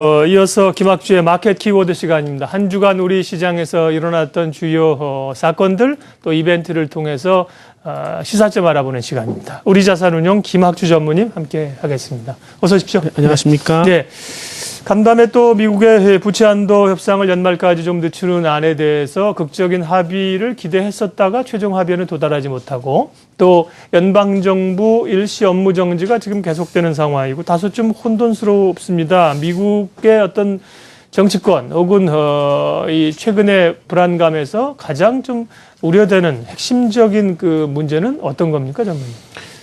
어, 이어서 김학주의 마켓 키워드 시간입니다. 한 주간 우리 시장에서 일어났던 주요 어, 사건들 또 이벤트를 통해서 어, 시사점 알아보는 시간입니다. 우리 자산운용 김학주 전무님 함께 하겠습니다. 어서 오십시오. 안녕하십니까? 네. 간담회 또 미국의 부채 한도 협상을 연말까지 좀 늦추는 안에 대해서 극적인 합의를 기대했었다가 최종 합의에는 도달하지 못하고 또 연방정부 일시 업무 정지가 지금 계속되는 상황이고 다소 좀 혼돈스럽습니다. 미국의 어떤 정치권 혹은 어, 이 최근의 불안감에서 가장 좀 우려되는 핵심적인 그 문제는 어떤 겁니까, 전문님?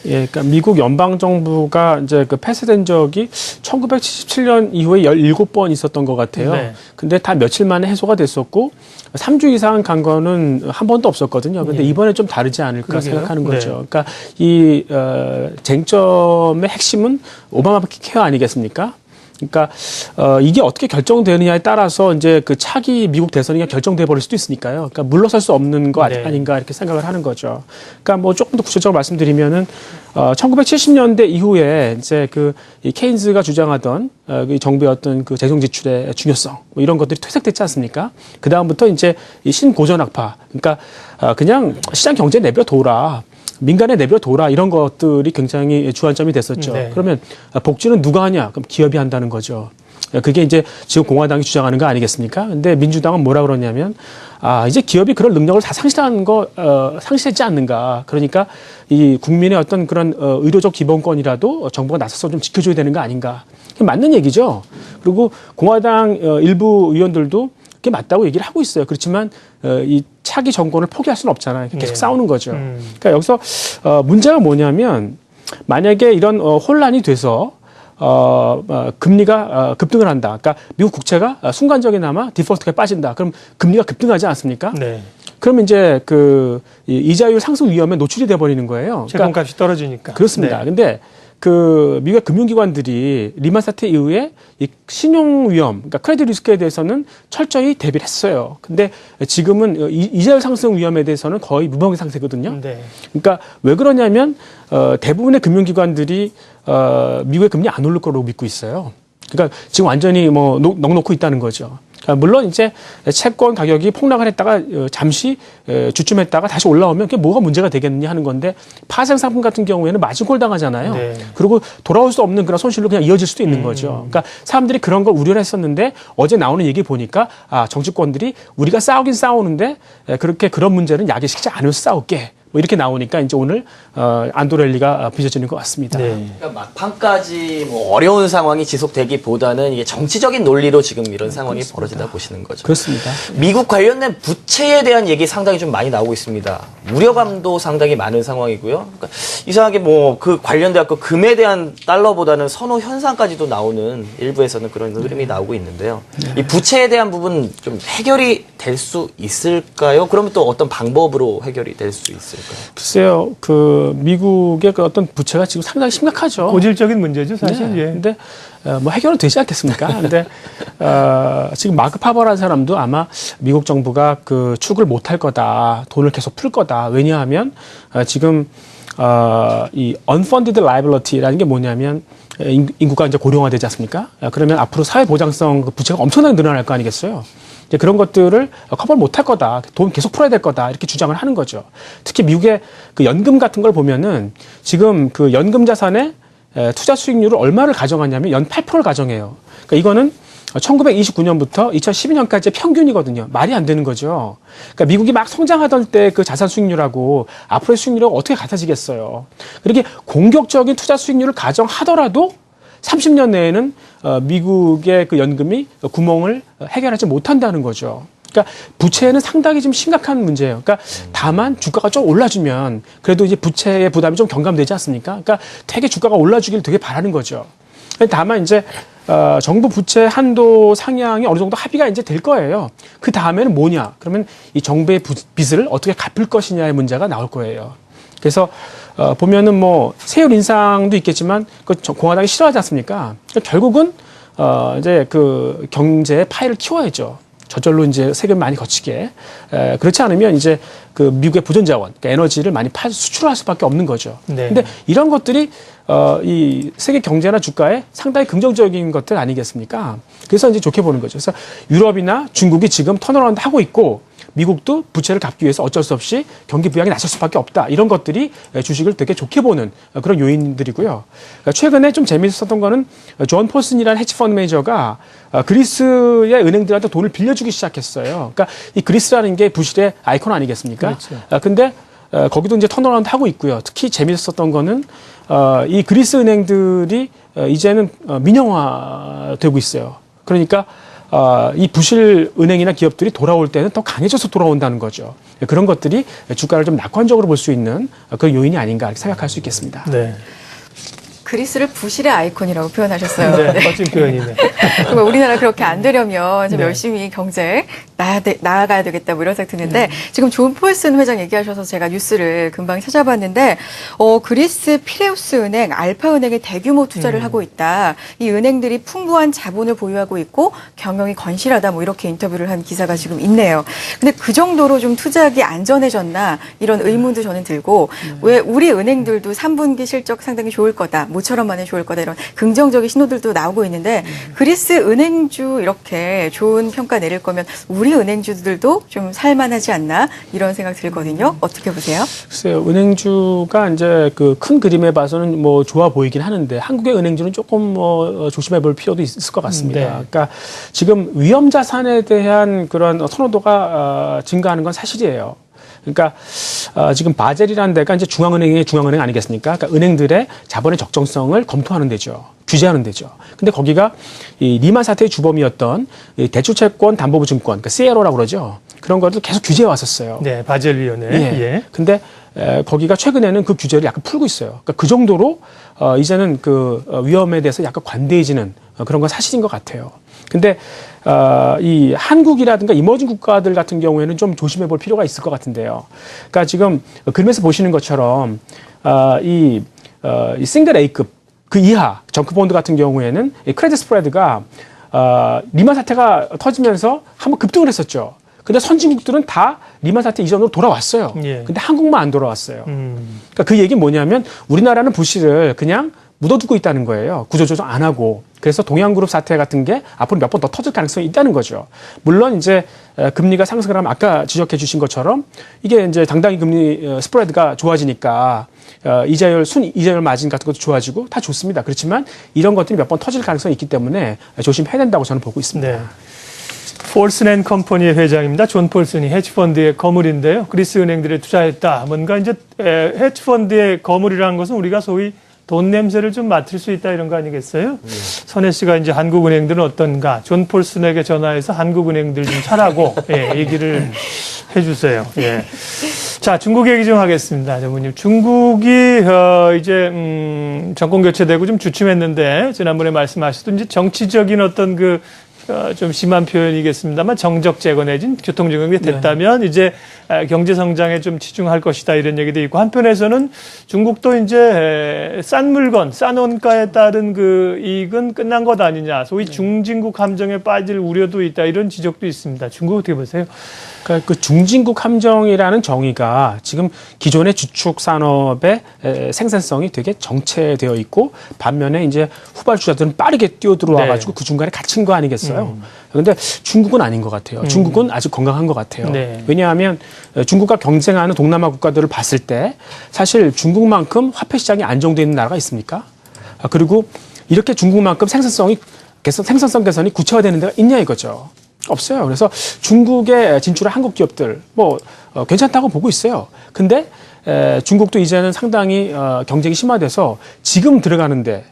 예, 그러니까 미국 연방 정부가 이제 그 폐쇄된 적이 1977년 이후에 17번 있었던 것 같아요. 네. 근데 다 며칠 만에 해소가 됐었고 3주 이상 간 거는 한 번도 없었거든요. 근데 예. 이번에 좀 다르지 않을까 그러게요. 생각하는 네. 거죠. 그러니까 이 어, 쟁점의 핵심은 오바마 케어 아니겠습니까? 그러니까 어, 이게 어떻게 결정되느냐에 따라서 이제 그 차기 미국 대선이 결정돼 버릴 수도 있으니까요. 그러니까 물러설 수 없는 거 네. 아닌가 이렇게 생각을 하는 거죠. 그러니까 뭐 조금 더 구체적으로 말씀드리면은 어, 1970년대 이후에 이제 그 이 케인즈가 주장하던 어, 이 정부의 어떤 그 재정 지출의 중요성 뭐 이런 것들이 퇴색됐지 않습니까? 그 다음부터 이제 이 신고전학파 그러니까 어, 그냥 시장 경제 내버려 둬라. 민간에 내버려 둬라 이런 것들이 굉장히 주안점이 됐었죠. 네. 그러면 복지는 누가 하냐? 그럼 기업이 한다는 거죠. 그게 이제 지금 공화당이 주장하는 거 아니겠습니까? 근데 민주당은 뭐라 그러냐면 아 이제 기업이 그런 능력을 다 상실한 거 어, 상실했지 않는가? 그러니까 이 국민의 어떤 그런 어, 의료적 기본권이라도 정부가 나서서 좀 지켜줘야 되는 거 아닌가? 맞는 얘기죠. 그리고 공화당 어, 일부 의원들도 그 게 맞다고 얘기를 하고 있어요. 그렇지만 어, 이 차기 정권을 포기할 수는 없잖아요. 계속 네. 싸우는 거죠. 음. 그러니까 여기서 어, 문제가 뭐냐면 만약에 이런 어, 혼란이 돼서 어, 어, 금리가 어, 급등을 한다. 그러니까 미국 국채가 어, 순간적이나마 디폴트가 빠진다. 그럼 금리가 급등하지 않습니까? 네. 그러면 이제 그 이- 이자율 상승 위험에 노출이 돼 버리는 거예요. 그러니까 떨어지니까. 그렇습니다. 네. 근데 그 미국의 금융기관들이 리만 사태 이후에 이 신용 위험, 그러니까 크레딧 리스크에 대해서는 철저히 대비를 했어요. 근데 지금은 이- 이자율 상승 위험에 대해서는 거의 무방의 상태거든요. 네. 그러니까 왜 그러냐면 어, 대부분의 금융기관들이 어, 미국의 금리 안 오를 거로 믿고 있어요. 그러니까 지금 완전히 뭐 녹- 넉놓고 있다는 거죠. 그러니까 물론 이제 채권 가격이 폭락을 했다가 어, 잠시 에, 주춤했다가 다시 올라오면 그게 뭐가 문제가 되겠느냐 하는 건데 파생 상품 같은 경우에는 마진콜 당하잖아요. 네. 그리고 돌아올 수 없는 그런 손실로 그냥 이어질 수도 있는 거죠. 그러니까 사람들이 그런 걸 우려를 했었는데 어제 나오는 얘기 보니까 아 정치권들이 우리가 싸우긴 싸우는데 에, 그렇게 그런 문제는 야기시키지 않으면서 싸울게. 뭐 이렇게 나오니까 이제 오늘 어, 안도렐리가 빚어지는 것 같습니다. 네. 그러니까 막판까지 뭐 어려운 상황이 지속되기보다는 이게 정치적인 논리로 지금 이런 상황이 벌어진다 보시는 거죠. 그렇습니다. 미국 관련된 부채에 대한 얘기 상당히 좀 많이 나오고 있습니다. 우려감도 상당히 많은 상황이고요. 그러니까 이상하게 뭐 그 관련돼갖고 금에 대한 달러보다는 선호 현상까지도 나오는 일부에서는 그런 흐름이 나오고 있는데요. 이 부채에 대한 부분 좀 해결이 될 수 있을까요? 그러면 또 어떤 방법으로 해결이 될 수 있을까요? 글쎄요, 그 미국의 그 어떤 부채가 지금 상당히 심각하죠. 고질적인 문제죠, 사실. 네. 예. 근데 어, 뭐 해결은 되지 않겠습니까? 근데 어, 지금 마크 파버라는 사람도 아마 미국 정부가 그 출구를 못할 거다, 돈을 계속 풀 거다. 왜냐하면 어, 지금 어, 이 unfunded liability라는 게 뭐냐면 인- 인구가 이제 고령화되지 않습니까? 어, 그러면 앞으로 사회 보장성 그 부채가 엄청나게 늘어날 거 아니겠어요? 이제 그런 것들을 커버를 못 할 거다. 돈 계속 풀어야 될 거다. 이렇게 주장을 하는 거죠. 특히 미국의 그 연금 같은 걸 보면은 지금 그 연금 자산의 에, 투자 수익률을 얼마를 가정하냐면 연 8%를 가정해요. 그러니까 이거는 1929년부터 2012년까지의 평균이거든요. 말이 안 되는 거죠. 그러니까 미국이 막 성장하던 때 그 자산 수익률하고 앞으로의 수익률하고 어떻게 같아지겠어요. 그렇게 공격적인 투자 수익률을 가정하더라도 30년 내에는 어, 미국의 그 연금이 구멍을 해결하지 못한다는 거죠. 그러니까 부채는 상당히 좀 심각한 문제예요. 그러니까 다만 주가가 좀 올라주면 그래도 이제 부채의 부담이 좀 경감되지 않습니까? 그러니까 되게 주가가 올라주길 되게 바라는 거죠. 다만 이제 어, 정부 부채 한도 상향이 어느 정도 합의가 이제 될 거예요. 그 다음에는 뭐냐? 그러면 이 정부의 부- 빚을 어떻게 갚을 것이냐의 문제가 나올 거예요. 그래서 어, 보면은 뭐 세율 인상도 있겠지만 그 저- 공화당이 싫어하지 않습니까? 그러니까 결국은 어, 이제 그 경제의 파이를 키워야죠. 저절로 이제 세금 많이 거치게 에, 그렇지 않으면 이제 그 미국의 보존 자원, 그러니까 에너지를 많이 파 수출할 수밖에 없는 거죠. 네. 근데 이런 것들이 어, 이 세계 경제나 주가에 상당히 긍정적인 것들 아니겠습니까? 그래서 이제 좋게 보는 거죠. 그래서 유럽이나 중국이 지금 턴어라운드 하고 있고 미국도 부채를 갚기 위해서 어쩔 수 없이 경기 부양에 나설 수밖에 없다. 이런 것들이 주식을 되게 좋게 보는 그런 요인들이고요. 최근에 좀 재미있었던 거는 존 폴슨이라는 헤지펀드 매니저가 어, 그리스의 은행들한테 돈을 빌려주기 시작했어요. 그러니까 이 그리스라는 게 부실의 아이콘 아니겠습니까? 그렇죠. 아, 근데 어, 거기도 이제 턴어라운드 하고 있고요. 특히 재미있었던 거는 어, 이 그리스 은행들이 어, 이제는 어, 민영화되고 있어요. 그러니까 어, 이 부실 은행이나 기업들이 돌아올 때는 더 강해져서 돌아온다는 거죠. 그런 것들이 주가를 좀 낙관적으로 볼 수 있는 그런 요인이 아닌가 생각할 수 있겠습니다. 네. 그리스를 부실의 아이콘이라고 표현하셨어요. 네, 네. 멋진 표현이네. 정말 우리나라 그렇게 안 되려면 좀 네. 열심히 경제 나야 돼, 나아가야 되겠다 뭐 이런 생각 드는데 음. 지금 존 폴슨 회장 얘기하셔서 제가 뉴스를 금방 찾아봤는데 어, 그리스 피레우스 은행, 알파 은행에 대규모 투자를 음. 하고 있다. 이 은행들이 풍부한 자본을 보유하고 있고 경영이 건실하다 뭐 이렇게 인터뷰를 한 기사가 지금 있네요. 근데 그 정도로 좀 투자하기 안전해졌나 이런 의문도 저는 들고 음. 왜 우리 은행들도 3분기 실적 상당히 좋을 거다. 모처럼 만에 좋을 거다. 이런 긍정적인 신호들도 나오고 있는데 그리스 은행주 이렇게 좋은 평가 내릴 거면 우리 은행주들도 좀 살만하지 않나 이런 생각 들거든요. 어떻게 보세요? 글쎄요, 은행주가 이제 그 큰 그림에 봐서는 뭐 좋아 보이긴 하는데 한국의 은행주는 조금 뭐 조심해 볼 필요도 있을 것 같습니다. 네. 그러니까 지금 위험 자산에 대한 그런 선호도가 어, 증가하는 건 사실이에요. 그러니까 어, 지금 바젤이라는 데가 이제 중앙은행의 중앙은행 아니겠습니까? 그러니까 은행들의 자본의 적정성을 검토하는 데죠. 규제하는 데죠. 근데 거기가 이 리만 사태의 주범이었던 이 대출채권 담보부 증권, 그러니까 CLO라고 그러죠. 그런 것들 계속 규제해 왔었어요. 네, 바젤위원회. 예. 예. 근데 에, 거기가 최근에는 그 규제를 약간 풀고 있어요. 그러니까 그 정도로 어, 이제는 그 어, 위험에 대해서 약간 관대해지는 어, 그런 건 사실인 것 같아요. 근데 어, 이 한국이라든가 이머징 국가들 같은 경우에는 좀 조심해 볼 필요가 있을 것 같은데요. 그러니까 지금 그림에서 보시는 것처럼 어, 이, 어, 이 싱글 A급 그 이하 정크 본드 같은 경우에는 이 크레딧 스프레드가 어, 리만 사태가 터지면서 한번 급등을 했었죠. 근데 선진국들은 다 리만 사태 이전으로 돌아왔어요. 예. 근데 한국만 안 돌아왔어요. 음. 그러니까 그 얘기는 뭐냐면 우리나라는 부실을 그냥 묻어두고 있다는 거예요. 구조조정 안 하고. 그래서 동양그룹 사태 같은 게 앞으로 몇 번 더 터질 가능성이 있다는 거죠. 물론 이제 에, 금리가 상승을 하면 아까 지적해 주신 것처럼 이게 이제 당당히 금리 어, 스프레드가 좋아지니까 어, 이자율 순 이자율 마진 같은 것도 좋아지고 다 좋습니다. 그렇지만 이런 것들이 몇 번 터질 가능성이 있기 때문에 조심해야 된다고 저는 보고 있습니다. 네. 폴슨 앤 컴퍼니의 회장입니다. 존 폴슨이 헤지펀드의 거물인데요. 그리스 은행들에 투자했다. 뭔가 이제 에, 헤지펀드의 거물이라는 것은 우리가 소위 돈 냄새를 좀 맡을 수 있다 이런 거 아니겠어요? 선혜 씨가 이제 한국 은행들은 어떤가? 존 폴슨에게 전화해서 한국 은행들 좀 차라고 예, 얘기를 해주세요. 예. 자, 중국 얘기 좀 하겠습니다, 전무님. 중국이 어, 이제 음, 정권 교체되고 좀 주춤했는데 지난번에 말씀하셨던 이제 정치적인 어떤 그 어, 좀 심한 표현이겠습니다만 정적 제거 내진 교통 정책이 됐다면 이제 에, 경제 성장에 좀 치중할 것이다 이런 얘기도 있고 한편에서는 중국도 이제 에, 싼 물건, 싼 원가에 따른 그 이익은 끝난 것 아니냐, 소위 중진국 함정에 빠질 우려도 있다 이런 지적도 있습니다. 중국 어떻게 보세요? 그러니까 그 중진국 함정이라는 정의가 지금 기존의 주축 산업의 에, 생산성이 되게 정체되어 있고 반면에 이제 후발주자들은 빠르게 뛰어들어와 가지고 네. 그 중간에 갇힌 거 아니겠어요. 그런데 중국은 아닌 것 같아요. 중국은 아직 건강한 것 같아요. 네. 왜냐하면 어, 중국과 경쟁하는 동남아 국가들을 봤을 때 사실 중국만큼 화폐 시장이 안정되어 있는 나라가 있습니까? 아, 그리고 이렇게 중국만큼 생산성이 개선, 생산성 개선이 구체화되는 데가 있냐 이거죠. 없어요. 그래서 중국에 진출한 한국 기업들 뭐 어, 괜찮다고 보고 있어요. 근데 에, 중국도 이제는 상당히 어, 경쟁이 심화돼서 지금 들어가는데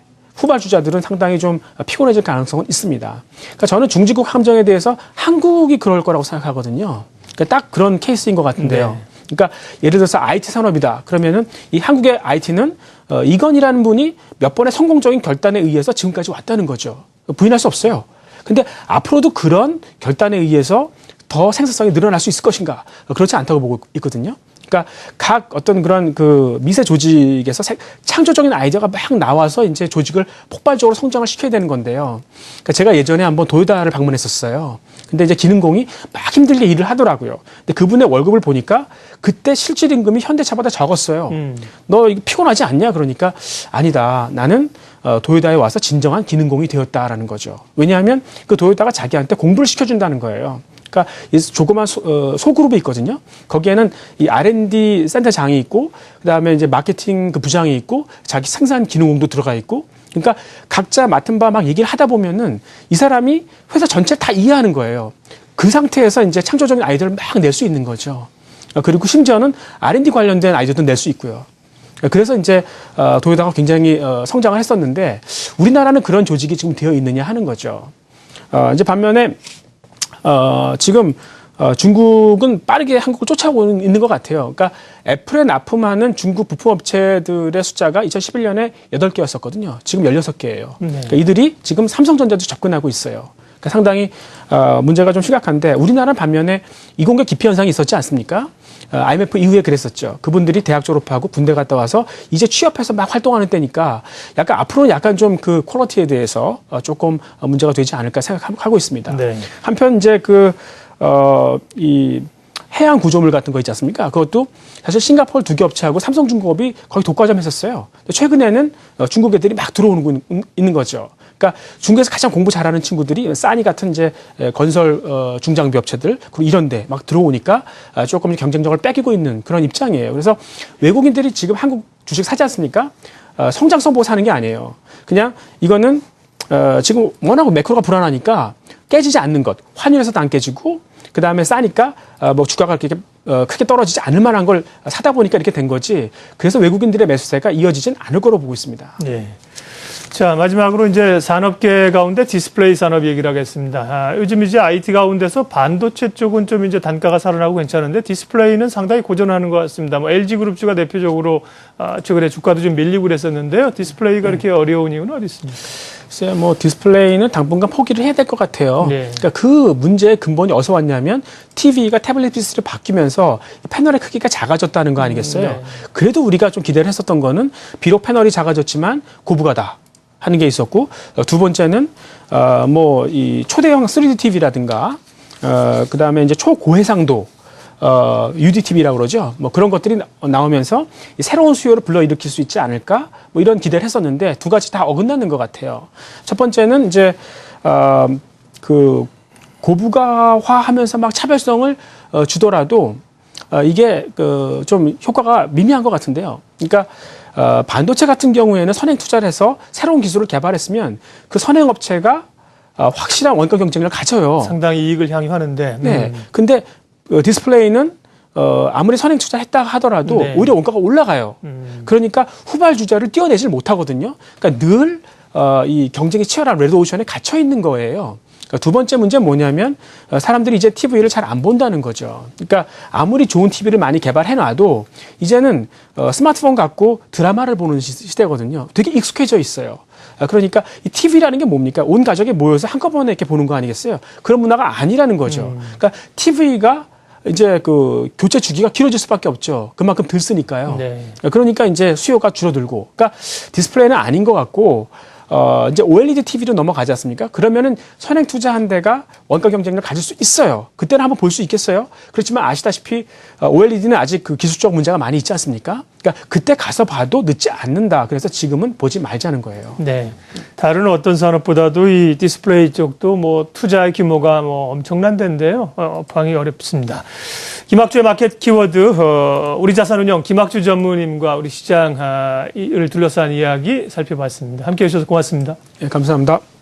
후발주자들은 상당히 좀 피곤해질 가능성은 있습니다. 그러니까 저는 중지국 함정에 대해서 한국이 그럴 거라고 생각하거든요. 그러니까 딱 그런 케이스인 것 같은데요. 네. 그러니까 예를 들어서 IT 산업이다. 그러면은 이 한국의 IT는 어, 이건이라는 분이 몇 번의 성공적인 결단에 의해서 지금까지 왔다는 거죠. 부인할 수 없어요. 근데 앞으로도 그런 결단에 의해서 더 생산성이 늘어날 수 있을 것인가? 그렇지 않다고 보고 있거든요. 그러니까 각 어떤 그런 그 미세 조직에서 새- 창조적인 아이디어가 막 나와서 이제 조직을 폭발적으로 성장을 시켜야 되는 건데요. 그러니까 제가 예전에 한번 도요타를 방문했었어요. 근데 이제 기능공이 막 힘들게 일을 하더라고요. 근데 그분의 월급을 보니까 그때 실질 임금이 현대차보다 적었어요. 음. 너 이거 피곤하지 않냐? 그러니까 아니다. 나는 어, 도요타에 와서 진정한 기능공이 되었다라는 거죠. 왜냐하면 그 도요타가 자기한테 공부를 시켜준다는 거예요. 그러니까 이 조그만 소, 어, 소그룹이 있거든요. 거기에는 이 R&D 센터장이 있고, 그 다음에 이제 마케팅 그 부장이 있고, 자기 생산 기능공도 들어가 있고, 그러니까 각자 맡은 바 막 얘기를 하다 보면은 이 사람이 회사 전체를 다 이해하는 거예요. 그 상태에서 이제 창조적인 아이디어를 막 낼 수 있는 거죠. 어, 그리고 심지어는 R&D 관련된 아이디어도 낼 수 있고요. 그래서 이제 어, 도요타가 굉장히 어, 성장을 했었는데 우리나라는 그런 조직이 지금 되어 있느냐 하는 거죠. 어, 이제 반면에 어, 지금 어, 중국은 빠르게 한국을 쫓아오고 있는 것 같아요. 그러니까 애플에 납품하는 중국 부품업체들의 숫자가 2011년에 8개였었거든요. 지금 16개예요. 네. 그러니까 이들이 지금 삼성전자도 접근하고 있어요. 그러니까 상당히 어, 문제가 좀 심각한데 우리나라는 반면에 이공계 기피 현상이 있었지 않습니까? 어, IMF 이후에 그랬었죠. 그분들이 대학 졸업하고 군대 갔다 와서 이제 취업해서 막 활동하는 때니까 약간 앞으로는 약간 좀 그 퀄리티에 대해서 어, 조금 어, 문제가 되지 않을까 생각하고 있습니다. 네. 한편 이제 그, 어, 이 해양 구조물 같은 거 있지 않습니까? 그것도 사실 싱가포르 두 개 업체하고 삼성중공업이 거의 독과점 했었어요. 최근에는 어, 중국 애들이 막 들어오는 거 있- 있는 거죠. 그러니까 중국에서 가장 공부 잘하는 친구들이 싸니 같은 이제 에, 건설 어, 중장비 업체들 그리고 이런데 막 들어오니까 아, 조금 경쟁력을 뺏기고 있는 그런 입장이에요. 그래서 외국인들이 지금 한국 주식 사지 않습니까? 어, 성장성 보고 사는 게 아니에요. 그냥 이거는 어, 지금 워낙 매크로가 불안하니까 깨지지 않는 것, 환율에서도 안 깨지고 그 다음에 싸니까 어, 뭐 주가가 그렇게 어, 크게 떨어지지 않을 만한 걸 사다 보니까 이렇게 된 거지. 그래서 외국인들의 매수세가 이어지진 않을 거로 보고 있습니다. 예. 자, 마지막으로 이제 산업계 가운데 디스플레이 산업 얘기를 하겠습니다. 아, 요즘 이제 IT 가운데서 반도체 쪽은 좀 이제 단가가 살아나고 괜찮은데 디스플레이는 상당히 고전하는 것 같습니다. 뭐 LG 그룹주가 대표적으로 아, 최근에 주가도 좀 밀리고 그랬었는데요. 디스플레이가 이렇게 어려운 이유는 어디 있습니까? 글쎄요, 뭐 디스플레이는 당분간 포기를 해야 될 것 같아요. 네. 그러니까 그 문제의 근본이 어디서 왔냐면 TV가 태블릿 피스로 바뀌면서 패널의 크기가 작아졌다는 거 아니겠어요? 네. 그래도 우리가 좀 기대를 했었던 거는 비록 패널이 작아졌지만 고부가다 하는 게 있었고 어, 두 번째는 어 뭐이 초대형 3D TV라든가 어 그다음에 이제 초고해상도 어, UDTV라고 그러죠. 뭐 그런 것들이 나- 나오면서 이 새로운 수요를 불러일으킬 수 있지 않을까? 뭐 이런 기대를 했었는데 두 가지 다 어긋나는 것 같아요. 첫 번째는 이제, 어, 그 고부가화하면서 막 차별성을 어, 주더라도 어, 이게 그 좀 효과가 미미한 것 같은데요. 그러니까 어, 반도체 같은 경우에는 선행 투자를 해서 새로운 기술을 개발했으면 그 선행 업체가 어, 확실한 원가 경쟁력을 가져요. 상당히 이익을 향해 하는데. 네. 음. 근데 어, 디스플레이는 어, 아무리 선행 투자했다 하더라도 네. 오히려 원가가 올라가요. 음. 그러니까 후발 주자를 띄어내질 못하거든요. 그러니까 늘 어, 이 경쟁이 치열한 레드오션에 갇혀 있는 거예요. 그러니까 두 번째 문제는 뭐냐면 어, 사람들이 이제 TV를 잘 안 본다는 거죠. 그러니까 아무리 좋은 TV를 많이 개발해 놔도 이제는 어, 스마트폰 갖고 드라마를 보는 시- 시대거든요. 되게 익숙해져 있어요. 아, 그러니까 이 TV라는 게 뭡니까? 온 가족이 모여서 한꺼번에 이렇게 보는 거 아니겠어요? 그런 문화가 아니라는 거죠. 그러니까 TV가 이제 그 교체 주기가 길어질 수밖에 없죠. 그만큼 들 쓰니까요. 네. 그러니까 이제 수요가 줄어들고, 그러니까 디스플레이는 아닌 것 같고, 어, 이제 OLED TV로 넘어가지 않습니까? 그러면은 선행 투자한 데가 원가 경쟁력을 가질 수 있어요. 그때는 한번 볼 수 있겠어요? 그렇지만 아시다시피 어, OLED는 아직 그 기술적 문제가 많이 있지 않습니까? 그러니까 그때 가서 봐도 늦지 않는다. 그래서 지금은 보지 말자는 거예요. 네. 다른 어떤 산업보다도 이 디스플레이 쪽도 뭐 투자의 규모가 뭐 엄청난 데인데요. 어, 방이 어렵습니다. 김학주의 마켓 키워드, 어, 우리 자산운용 김학주 전무님과 우리 시장을 둘러싼 이야기 살펴봤습니다. 함께 해주셔서 고맙습니다. 예, 감사합니다.